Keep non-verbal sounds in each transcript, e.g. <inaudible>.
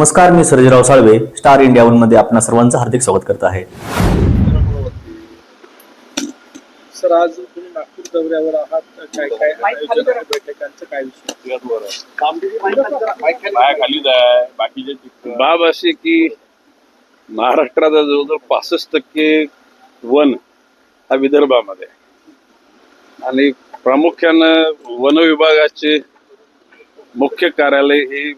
नमस्कार मी Sarjerao Salve star India वनमध्ये आपणा सर्वांचं हार्दिक स्वागत करत आहे. सर आज तुम्ही नागपूर दौऱ्यावर आहात. काय काय बैठकांचं काय विषय? पाय खाली जाय बाकीचे बाब अशी की महाराष्ट्राचा जवळजवळ पासष्ट टक्के वन हा विदर्भामध्ये आहे. आणि प्रामुख्यानं वन विभागाचे मुख्य कार्यालय हे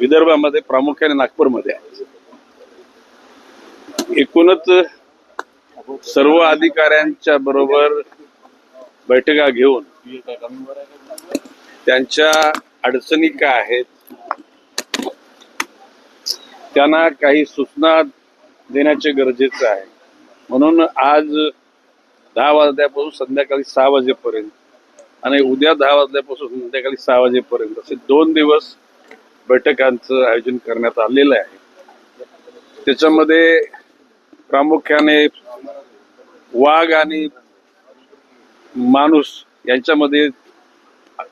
विदर्भामध्ये प्रामुख्याने नागपूरमध्ये आहे. एकूणच सर्व अधिकाऱ्यांच्या बरोबर बैठका घेऊन त्यांच्या अडचणी काय आहेत त्यांना काही सूचना देण्याचे गरजेचं आहे. म्हणून आज दहा वाजल्यापासून संध्याकाळी सहा वाजेपर्यंत आणि उद्या दहा वाजल्यापासून संध्याकाळी सहा वाजेपर्यंत असे दोन दिवस बैठकांचं आयोजन करण्यात आलेलं आहे. त्याच्यामध्ये प्रामुख्याने वाघ आणि माणूस यांच्यामध्ये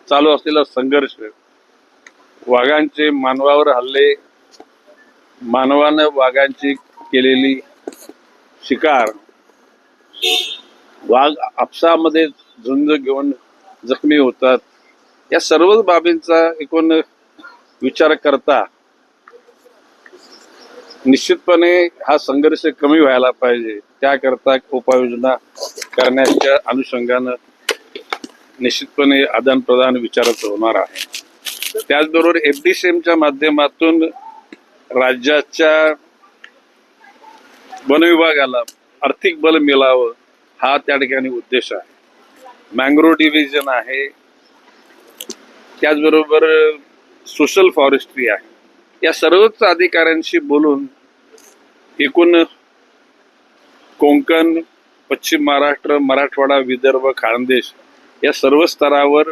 चालू असलेला संघर्ष वाघांचे मानवावर हल्ले मानवानं वाघांची केलेली शिकार वाघ आपसामध्ये झुंज घेऊन जखमी होतात या सर्वच बाबींचा एकूण विचार करता निश्चितपणे हा संघर्ष कमी व्हायला पाहिजे. त्याकरता उपाययोजना करण्याच्या अनुषंगानं निश्चितपणे आदान प्रदान विचाराचं होणार आहे. त्याचबरोबर एफडीसीएमच्या माध्यमातून राज्याच्या वन विभागाला आर्थिक बल मिळावं हा त्या ठिकाणी उद्देश आहे. मँग्रोव्ह डिव्हिजन आहे. त्याचबरोबर सोशल फॉरेस्ट्री आहे. या सर्वच अधिकाऱ्यांशी बोलून एकूण कोंकण पश्चिम महाराष्ट्र मराठवाडा विदर्भ खानदेश या सर्व स्तरावर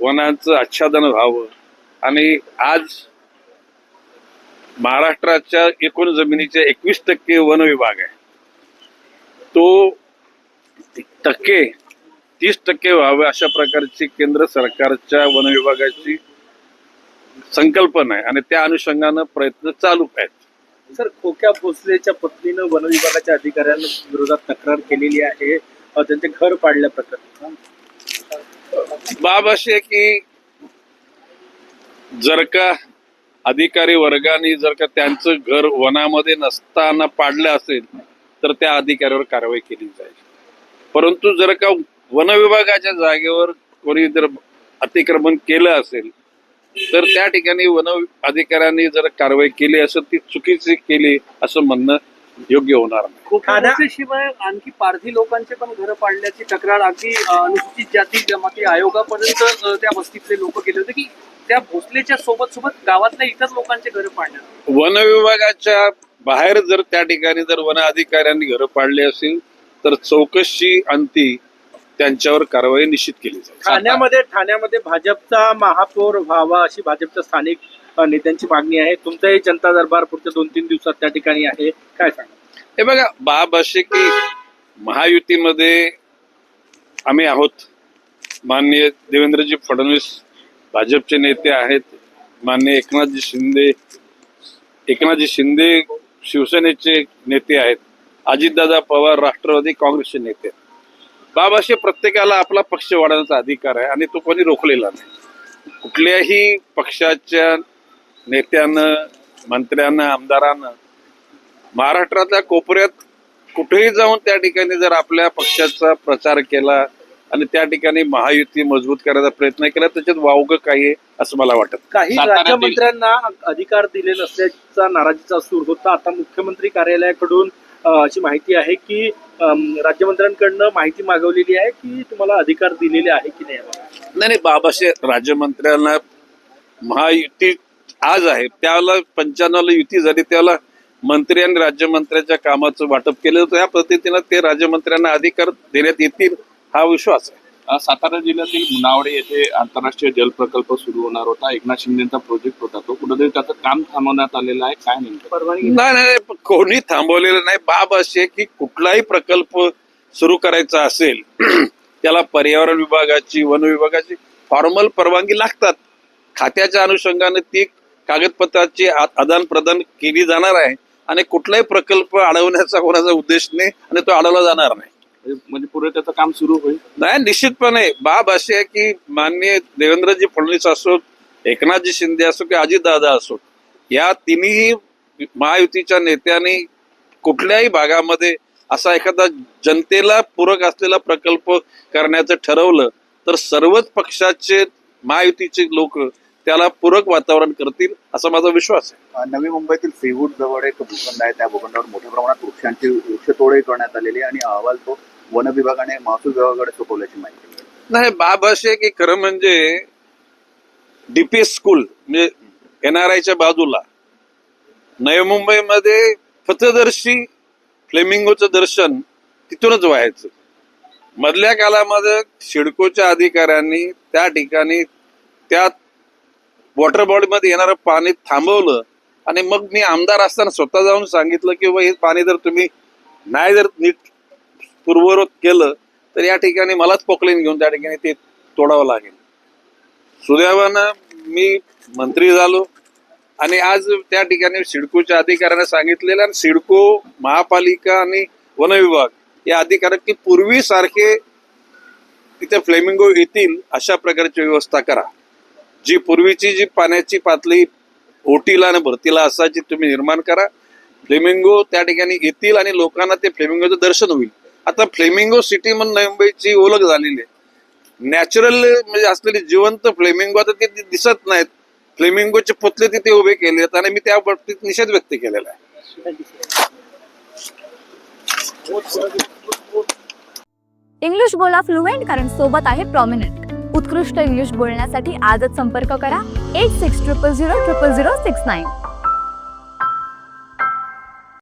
वनांचं आच्छादन व्हावं. आणि आज महाराष्ट्राच्या एकूण जमिनीचे एकवीस टक्के वन विभाग आहे. तो टक्के तीस टक्के व्हावे अशा प्रकारची केंद्र सरकारच्या वन विभागाची संकल्पना आहे आणि त्या अनुषंगानं प्रयत्न चालू आहेत. सर खोक्या भोसलेच्या पत्नीनं वन विभागाच्या अधिकाऱ्यांना विरोधात तक्रार केलेली आहे. त्यांचे घर पाडल्या प्रकरणी बाब अशी आहे की जर का अधिकारी वर्गाने जर का त्यांचं घर वनामध्ये नसताना पाडलं असेल तर त्या अधिकाऱ्यावर कारवाई केली जाईल. परंतु जर का वन विभागाच्या जागेवर कोणी जर अतिक्रमण केलं असेल तर त्या ठिकाणी वन अधिकाऱ्यांनी जर कारवाई केली असेल ती चुकीची केली असं म्हणणं योग्य होणार नाही. शिवाय आणखी पारधी लोकांचे पण घरं पाडल्याची तक्रार अगदी अनुसूचित जाती जमाती आयोगापर्यंत त्या वस्तीतले लोक गेले होते की त्या भोसलेच्या सोबत सोबत गावातल्या इतर लोकांचे घरं पाडण्यात वन विभागाच्या बाहेर जर त्या ठिकाणी जर वन अधिकाऱ्यांनी घरं पाडली असेल तर चौकशी अंती त्यांच्यावर कारवाई निश्चित केली जाईल. ठाण्यामध्ये ठाण्यामध्ये भाजपचा महापौर व्हावा अशी भाजपच्या स्थानिक अ, नेत्यांची मागणी आहे. तुमचाही जनता दरबार पुढच्या दोन तीन दिवसात त्या ठिकाणी आहे. काय सांगा हे बघा बाब असे की महायुतीमध्ये आम्ही आहोत. माननीय देवेंद्रजी फडणवीस भाजपचे नेते आहेत. माननीय एकनाथजी शिंदे एकनाथजी शिंदे शिवसेनेचे नेते आहेत. अजितदादा पवार राष्ट्रवादी काँग्रेसचे नेते आहेत. बाब असे प्रत्येकाला आपला पक्ष वाढवण्याचा अधिकार आहे आणि तो कोणी रोखलेला नाही. कुठल्याही पक्षाच्या नेत्यानं मंत्र्यानं आमदारानं महाराष्ट्रातल्या कोपऱ्यात कुठेही जाऊन त्या ठिकाणी जर आपल्या पक्षाचा प्रचार केला आणि त्या ठिकाणी महायुती मजबूत करायचा प्रयत्न केला त्याच्यात वावगं काही आहे असं मला वाटत काही राज्यमंत्र्यांना अधिकार दिले नसल्याचा नाराजीचा सूर होता. आता मुख्यमंत्री कार्यालयाकडून अशी माहिती आहे की राज्यमंत्र्यांकडनं माहिती मागवलेली आहे की तुम्हाला अधिकार दिलेले आहे की नाही? नाही नाही बाबासाहेब राज्यमंत्र्यांना महायुती आज आहे. त्याला पंच्याण्णवला युती झाली त्याला मंत्री आणि राज्यमंत्र्यांच्या कामाचं वाटप केलं होतं. या पद्धतीनं ते राज्यमंत्र्यांना अधिकार देण्यात येतील हा विश्वास आहे. सातारा जिल्ह्यातील मुनावडे येथे आंतरराष्ट्रीय जल प्रकल्प सुरू होणार होता. एकनाथ शिंदेचा प्रोजेक्ट होता तो. कुठेतरी त्याचं काम थांबवण्यात आलेलं आहे. काय नेमकं? परवानगी नाही. नाही नाही, कोणी थांबवलेलं नाही. बाब अशी आहे की कुठलाही प्रकल्प सुरू करायचा असेल <clears throat> त्याला पर्यावरण विभागाची वन विभागाची फॉर्मल परवानगी लागतात. खात्याच्या अनुषंगाने ती कागदपत्राची आदान प्रदान केली जाणार आहे. आणि कुठलाही प्रकल्प अडवण्याचा कोणाचा उद्देश नाही आणि तो अडवला जाणार नाही. म्हणजे- पुढे त्याचं काम सुरू होईल. नाही निश्चितपणे. बाब अशी आहे की माननीय देवेंद्रजी फडणवीस असोत एकनाथजी शिंदे असो की अजितदादा असो या तिन्ही महायुतीच्या नेत्यांनी कुठल्याही भागामध्ये असा एखादा जनतेला पूरक असलेला प्रकल्प करण्याचं ठरवलं तर सर्वच पक्षाचे महायुतीचे लोक त्याला पूरक वातावरण करतील असा माझा विश्वास आहे. नवी मुंबईतील सीवूड जवळ एक भूखंड आहे. त्या भूखंडावर मोठ्या प्रमाणात वृक्षांची वृक्षतोडही करण्यात आलेली आणि अहवाल तो वन विभागाने महसूल विभागाकडे सोपवल्याची माहिती नाही बाब अशी आहे की खरं म्हणजे डीपीएस स्कूल म्हणजे एन आर आयच्या बाजूला नवी मुंबईमध्ये पथदर्शी फ्लेमिंगोचं दर्शन तिथूनच व्हायचं. मधल्या काळामध्ये शिडकोच्या अधिकाऱ्यांनी त्या ठिकाणी त्या वॉटर बॉडीमध्ये येणारं पाणी थांबवलं आणि मग मी आमदार असताना स्वतः जाऊन सांगितलं की बाबा हे पाणी जर तुम्ही नाही जर नीट पूर्वरोध केलं तर या ठिकाणी मलाच पोकलेन घेऊन त्या ठिकाणी ते तोडावं लागेल. सुदैवानं मी मंत्री झालो आणि आज त्या ठिकाणी सिडकोच्या अधिकाऱ्यांना सांगितलेलं आणि सिडको महापालिका आणि वन विभाग या अधिकाऱ्यांनी पूर्वी सारखे तिथे फ्लेमिंगो येतील अशा प्रकारची व्यवस्था करा. जी पूर्वीची जी पाण्याची पातळी ओटीला आणि भरतीला असायची तुम्ही निर्माण करा. फ्लेमिंगो त्या ठिकाणी येतील आणि लोकांना ते फ्लेमिंगोचं दर्शन होईल. आता फ्लेमिंगो सिटी म्हणून मुंबईची ओळख झालेली आहे. नॅचरल म्हणजे असलेले जिवंत फ्लेमिंगो आता ते दिसत नाहीत. फ्लेमिंगोचे पुतले तिथे उभे केले आहेत आणि मी त्या बाबतीत निषेध व्यक्त केलेला आहे. इंग्लिश बोला फ्लुएंट कारण सोबत आहे प्रॉमिनंट उत्कृष्ट इंग्लिश बोलण्यासाठी आजच संपर्क करा. Eight six triple zero triple zero six nine